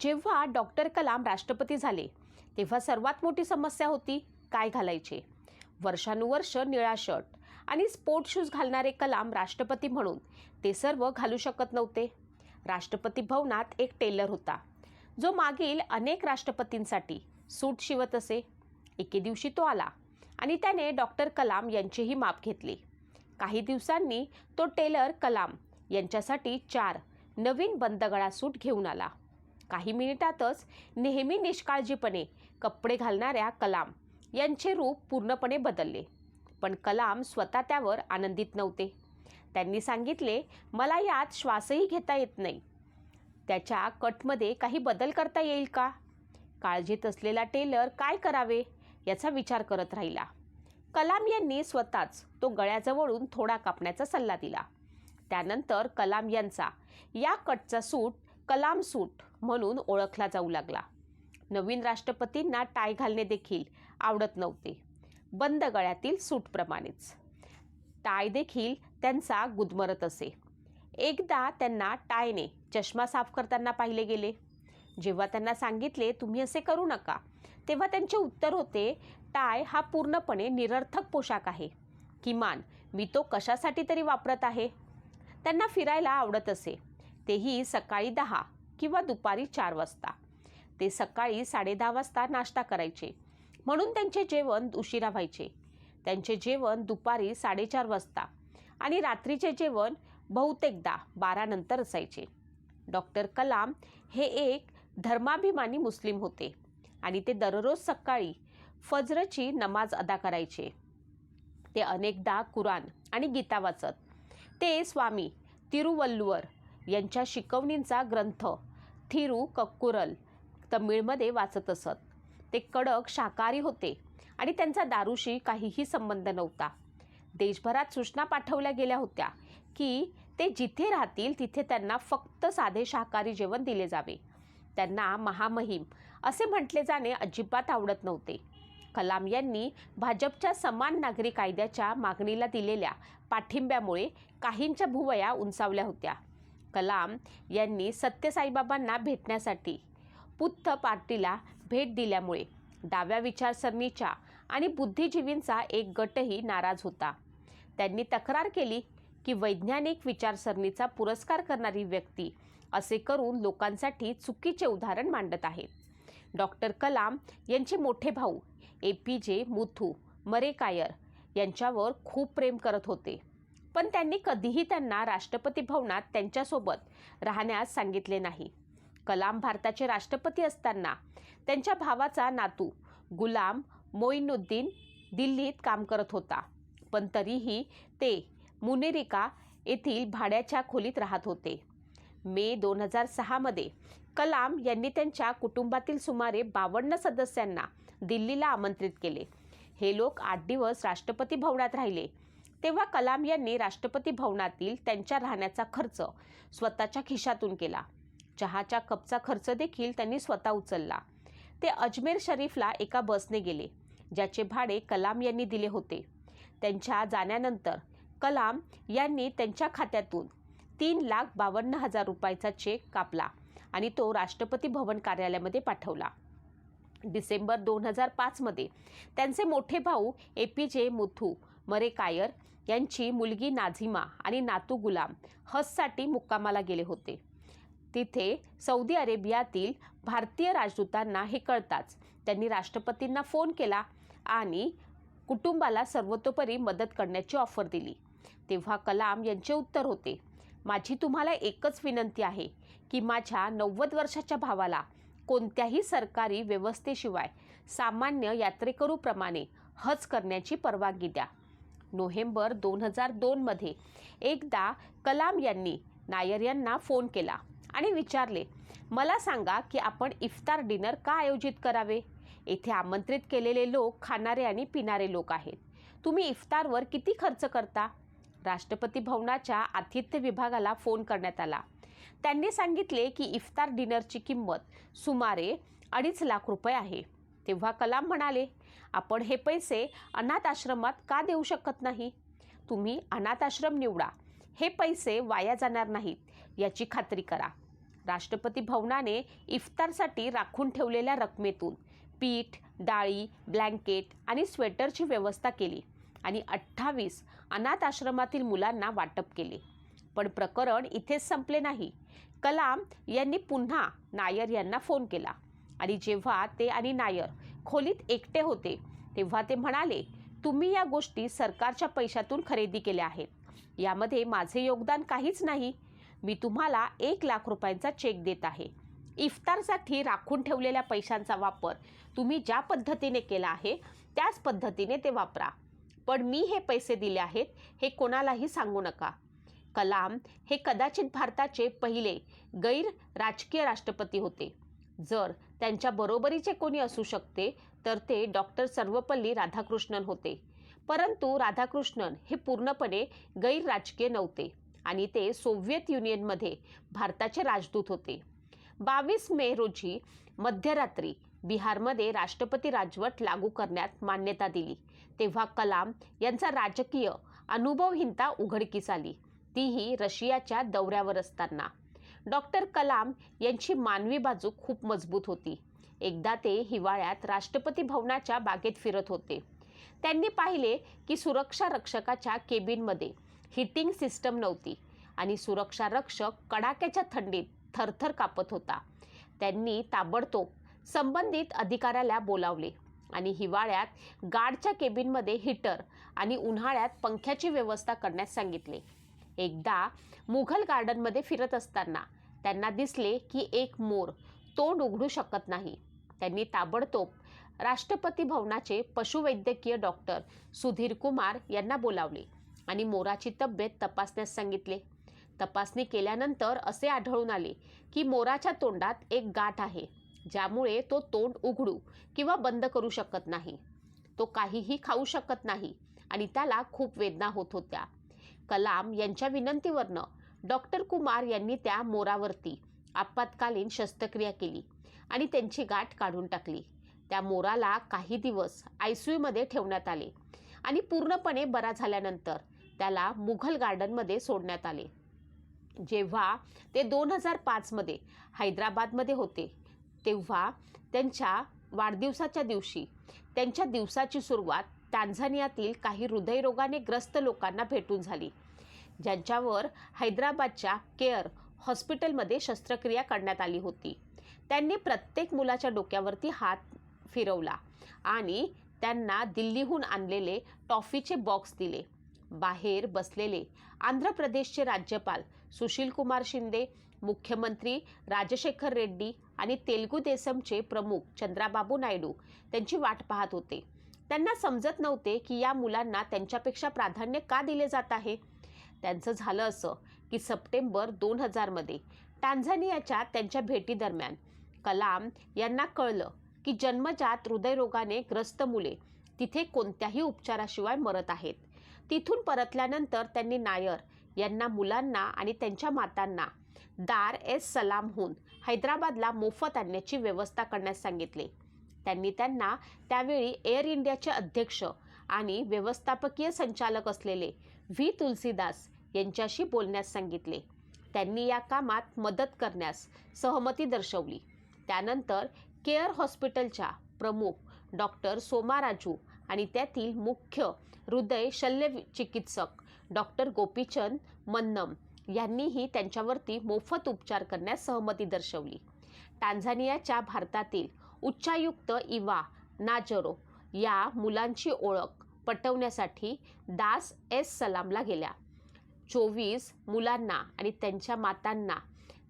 जेव्हा डॉक्टर कलाम राष्ट्रपती झाले तेव्हा सर्वात मोठी समस्या होती काय घालायचे? वर्षानुवर्ष निळा शर्ट आणि स्पोर्ट शूज घालणारे कलाम राष्ट्रपती म्हणून ते सर्व घालू शकत नव्हते. राष्ट्रपती भवनात एक टेलर होता. जो मागील अनेक राष्ट्रपतींसाठी सूट शिवत असे. एके दिवशी तो आला आणि त्याने डॉक्टर कलाम यांचीही माप घेतली. काही दिवसांनी तो टेलर कलाम यांच्यासाठी चार नवीन बंदगळा सूट घेऊन आला. काही मिनिटातच नेहमी निष्काळजीपणे कपडे घालणाऱ्या कलाम यांचे रूप पूर्णपणे बदलले. पण कलाम स्वतः त्यावर आनंदित नव्हते. त्यांनी सांगितले मला यात श्वासही घेता येत नाही. त्याच्या कटमध्ये काही बदल करता येईल का? काळजीत असलेला टेलर काय करावे याचा विचार करत राहिला. कलाम यांनी स्वतःच तो गळ्याजवळून थोडा कापण्याचा सल्ला दिला. त्यानंतर कलाम यांचा या कटचा सूट कलाम सूट म्हणून ओळखला जाऊ लागला. नवीन राष्ट्रपतींना टाय घालणे देखील आवडत नव्हते. बंद गळ्यातील सूटप्रमाणेच टाय देखील त्यांचा गुदमरत असे. एकदा त्यांना टायने चष्मा साफ करताना पाहिले गेले. जेव्हा त्यांना सांगितले तुम्ही असे करू नका तेव्हा त्यांचे उत्तर होते टाय हा पूर्णपणे निरर्थक पोशाख आहे. किमान मी तो कशासाठी तरी वापरत आहे? त्यांना फिरायला आवडत असे. तेही सकाळी दहा किंवा दुपारी चार वाजता. ते सकाळी साडेदहा वाजता नाश्ता करायचे. म्हणून त्यांचे जेवण उशिरा व्हायचे. त्यांचे जेवण दुपारी साडेचार वाजता आणि रात्रीचे जेवण बहुतेकदा बारानंतर असायचे. डॉक्टर कलाम हे एक धर्माभिमानी मुस्लिम होते आणि ते दररोज सकाळी फजरची नमाज अदा करायचे. ते अनेकदा कुराण आणि गीता वाचत. ते स्वामी तिरुवल्लुवर यांच्या शिकवणींचा ग्रंथ थिरू कक्कुरल तमिळमध्ये वाचत असत. ते कडक शाकाहारी होते आणि त्यांचा दारूशी काहीही संबंध नव्हता. देशभरात सूचना पाठवल्या गेल्या होत्या की ते जिथे राहतील तिथे त्यांना फक्त साधे शाकाहारी जेवण दिले जावे. त्यांना महामहिम असे म्हटले जाणे अजिबात आवडत नव्हते. कलाम यांनी भाजपच्या समान नागरी कायद्याच्या मागणीला दिलेल्या पाठिंब्यामुळे काहींच्या भुवया उंचावल्या होत्या. कलाम यांनी सत्यसाईबाबांना भेटण्यासाठी पुत्थ पार्टीला भेट दिल्यामुळे डाव्या विचारसरणीच्या आणि बुद्धिजीवींचा एक गटही नाराज होता. त्यांनी तक्रार केली की वैज्ञानिक विचारसरणीचा पुरस्कार करणारी व्यक्ती असे करून लोकांसाठी चुकीचे उदाहरण मांडत आहेत डॉक्टर कलाम यांचे मोठे भाऊ ए पी जे मुथू मरेकायर यांच्यावर खूप प्रेम करत होते. पण त्यांनी कधीही त्यांना राष्ट्रपती भवनात त्यांच्यासोबत राहण्यास सांगितले नाही. कलाम भारताचे राष्ट्रपती असताना त्यांच्या भावाचा नातू गुलाम मोईनुद्दीन दिल्लीत काम करत होता. पण तरीही ते मुनेरिका येथील भाड्याच्या खोलीत राहत होते. मे दोन हजार सहामध्ये कलाम यांनी त्यांच्या कुटुंबातील सुमारे बावन्न सदस्यांना दिल्लीला आमंत्रित केले. हे लोक आठ दिवस राष्ट्रपती भवनात राहिले. तेव्हा कलाम यांनी राष्ट्रपती भवनातील त्यांच्या राहण्याचा खर्च स्वतःच्या खिशातून केला. चहाच्या कपचा खर्च देखील त्यांनी स्वतः उचलला. ते अजमेर शरीफला एका बसने गेले ज्याचे भाडे कलाम यांनी दिले होते. त्यांच्या जाण्यानंतर कलाम यांनी त्यांच्या खात्यातून तीन लाख बावन्न हजार रुपयाचा चेक कापला आणि तो राष्ट्रपती भवन कार्यालयामध्ये पाठवला. डिसेंबर दोन हजार पाचमध्ये त्यांचे मोठे भाऊ ए पी जे मुथू मरेकायर यांची मुलगी नाझिमा आणि नातू गुलाम हजसाठी मुक्कामाला गेले होते. तिथे सौदी अरेबियातील भारतीय राजदूतांना हे कळताच त्यांनी राष्ट्रपतींना फोन केला आणि कुटुंबाला सर्वतोपरी मदत करण्याची ऑफर दिली. तेव्हा कलाम यांचे उत्तर होते माझी तुम्हाला एकच विनंती आहे की माझ्या नव्वद वर्षाच्या भावाला कोणत्याही सरकारी व्यवस्थेशिवाय सामान्य यात्रेकरूप्रमाणे हज करण्याची परवानगी द्या. नोव्हेंबर दोन हजार दोनमध्ये एकदा कलाम यांनी नायर यांना फोन केला आणि विचारले मला सांगा की आपण इफ्तार डिनर का आयोजित करावे? येथे आमंत्रित केलेले लोक खाणारे आणि पिणारे लोक आहेत. तुम्ही इफ्तारवर किती खर्च करता? राष्ट्रपती भवनाच्या आतिथ्य विभागाला फोन करण्यात आला. त्यांनी सांगितले की इफ्तार डिनरची किंमत सुमारे अडीच लाख रुपये आहे. तेव्हा कलाम म्हणाले आपण हे पैसे अनाथ आश्रमात का देऊ शकत नाही? तुम्ही अनाथ आश्रम निवडा. हे पैसे वाया जाणार नाहीत याची खात्री करा. राष्ट्रपती भवनाने इफ्तारसाठी राखून ठेवलेल्या रकमेतून पीठ डाळी ब्लँकेट आणि स्वेटरची व्यवस्था केली आणि अठ्ठावीस अनाथ आश्रमातील मुलांना वाटप केले. पण प्रकरण इथेच संपले नाही. कलाम यांनी पुन्हा नायर यांना फोन केला. आणि जेव्हा ते आणि नायर खोलीत एकटे होते तेव्हा ते म्हणाले तुम्ही या गोष्टी सरकारच्या पैशातून खरेदी केल्या आहेत. यामध्ये माझे योगदान काहीच नाही. मी तुम्हाला एक लाख रुपयांचा चेक देत आहे. इफ्तारसाठी राखून ठेवलेल्या पैशांचा वापर तुम्ही ज्या पद्धतीने केला आहे त्याच पद्धतीने ते वापरा. पण मी हे पैसे दिले आहेत हे कोणालाही सांगू नका. कलाम हे कदाचित भारताचे पहिले गैर राजकीय राष्ट्रपती होते. जर त्यांच्या बरोबरीचे कोणी असू शकते तर ते डॉक्टर सर्वपल्ली राधाकृष्णन होते. परंतु राधाकृष्णन हे पूर्णपणे गैरराजकीय नव्हते आणि ते सोव्हिएत युनियनमध्ये भारताचे राजदूत होते. बावीस मे रोजी मध्यरात्री बिहारमध्ये राष्ट्रपती राजवट लागू करण्यात मान्यता दिली. तेव्हा कलाम यांचा राजकीय अनुभवहीनता उघडकीस आली. तीही रशियाच्या दौऱ्यावर असताना. डॉक्टर कलाम यांची मानवी बाजू खूप मजबूत होती. एकदा ते हिवाळ्यात राष्ट्रपती भवनाच्या बागेत फिरत होते. त्यांनी पाहिले की सुरक्षा रक्षकाच्या केबिनमध्ये हिटिंग सिस्टम नव्हती आणि सुरक्षा रक्षक कडाक्याच्या थंडीत थरथर कापत होता. त्यांनी ताबडतोब संबंधित अधिकाऱ्याला बोलावले आणि हिवाळ्यात गार्डच्या केबिनमध्ये हीटर आणि उन्हाळ्यात पंख्याची व्यवस्था करण्यास सांगितले. एकदा मुघल गार्डनमध्ये फिरत असताना त्यांना दिसले की एक मोर तोंड उघडू शकत नाही. त्यांनी ताबडतोब राष्ट्रपती भवनाचे पशुवैद्यकीय डॉक्टर सुधीर कुमार यांना बोलावले आणि मोराची तब्येत तपासण्यास सांगितले. तपासणी केल्यानंतर असे आढळून आले की मोराच्या तोंडात एक गाठ आहे ज्यामुळे तो तोंड उघडू किंवा बंद करू शकत नाही. तो काहीही खाऊ शकत नाही आणि त्याला खूप वेदना होत होत्या. कलाम यांच्या विनंतीवरनं डॉक्टर कुमार यांनी त्या मोरावरती आपत्कालीन शस्त्रक्रिया केली आणि त्यांची गाठ काढून टाकली. त्या मोराला काही दिवस आय सी यूमध्ये ठेवण्यात आले आणि पूर्णपणे बरा झाल्यानंतर त्याला मुघल गार्डनमध्ये सोडण्यात आले. जेव्हा ते दोन हजार पाचमध्ये हैदराबादमध्ये होते तेव्हा त्यांच्या वाढदिवसाच्या दिवशी त्यांच्या दिवसाची सुरुवात टांझानियातील काही हृदयरोगाने ग्रस्त लोकांना भेटून झाली. ज्यांच्यावर हैदराबादच्या केअर हॉस्पिटलमध्ये शस्त्रक्रिया करण्यात आली होती. त्यांनी प्रत्येक मुलाच्या डोक्यावरती हात फिरवला आणि त्यांना दिल्लीहून आणलेले टॉफीचे बॉक्स दिले. बाहेर बसलेले आंध्र प्रदेशचे राज्यपाल सुशील कुमार शिंदे मुख्यमंत्री राजशेखर रेड्डी आणि तेलगू देसमचे प्रमुख चंद्राबाबू नायडू त्यांची वाट पाहत होते. त्यांना समजत नव्हते की या मुलांना त्यांच्यापेक्षा प्राधान्य का दिले जात आहे. त्यांचं झालं असं की सप्टेंबर दोन हजारमध्ये टांझानियाच्या त्यांच्या भेटीदरम्यान कलाम यांना कळलं की जन्मजात हृदयरोगाने ग्रस्त मुले तिथे कोणत्याही उपचाराशिवाय मरत आहेत. तिथून परतल्यानंतर त्यांनी नायर यांना मुलांना आणि त्यांच्या मातांना दार एस सलामहून हैदराबादला मोफत आणण्याची व्यवस्था करण्यास सांगितले. त्यांनी त्यांना त्यावेळी एअर इंडियाचे अध्यक्ष आणि व्यवस्थापकीय संचालक असलेले व्ही. तुलसीदास यांच्याशी बोलण्यास सांगितले. त्यांनी या कामात मदत करण्यास सहमती दर्शवली. त्यानंतर केअर हॉस्पिटलच्या प्रमुख डॉक्टर सोमा राजू आणि त्यातील मुख्य हृदय शल्य चिकित्सक डॉक्टर गोपीचंद मन्नम यांनीही त्यांच्यावरती मोफत उपचार करण्यास सहमती दर्शवली. टांझानियाच्या भारतातील उच्चायुक्त इवा नाजरो या मुलांची ओळख पटवण्यासाठी दास एस सलामला गेल्या. चोवीस मुलांना आणि त्यांच्या मातांना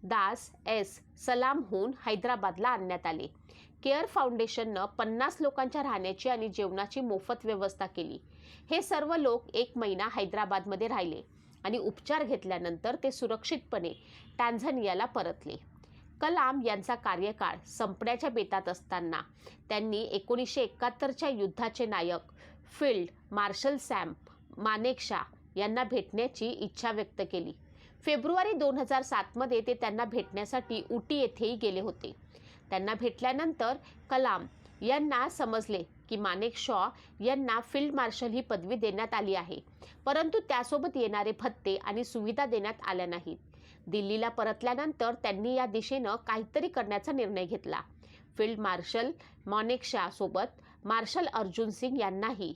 दास एस सलामहून हैदराबादला आणण्यात आले. केअर फाउंडेशननं पन्नास लोकांच्या राहण्याची आणि जेवणाची मोफत व्यवस्था केली. हे सर्व लोक एक महिना हैदराबादमध्ये राहिले आणि उपचार घेतल्यानंतर ते सुरक्षितपणे टांझानियाला परतले. कलाम यांचा कार्यकाळ संपण्याच्या बेतात असताना त्यांनी एकोणीसशे एकाहत्तरच्या युद्धाचे नायक फील्ड मार्शल सॅम मानेकशा यांना भेटण्याची इच्छा व्यक्त केली. फेब्रुवारी दोन हजार सातमध्ये ते त्यांना भेटण्यासाठी उटी येथेही गेले होते. त्यांना भेटल्यानंतर कलाम यांना समजले की मानेक शॉ यांना फील्ड मार्शल ही पदवी देण्यात आली आहे परंतु त्यासोबत येणारे भत्ते आणि सुविधा देण्यात आल्या नाहीत. दिल्लीला परतल्यानंतर त्यांनी या दिशेनं काहीतरी करण्याचा निर्णय घेतला. फील्ड मार्शल मॉनेक शाहसोबत मार्शल अर्जुन सिंग यांनाही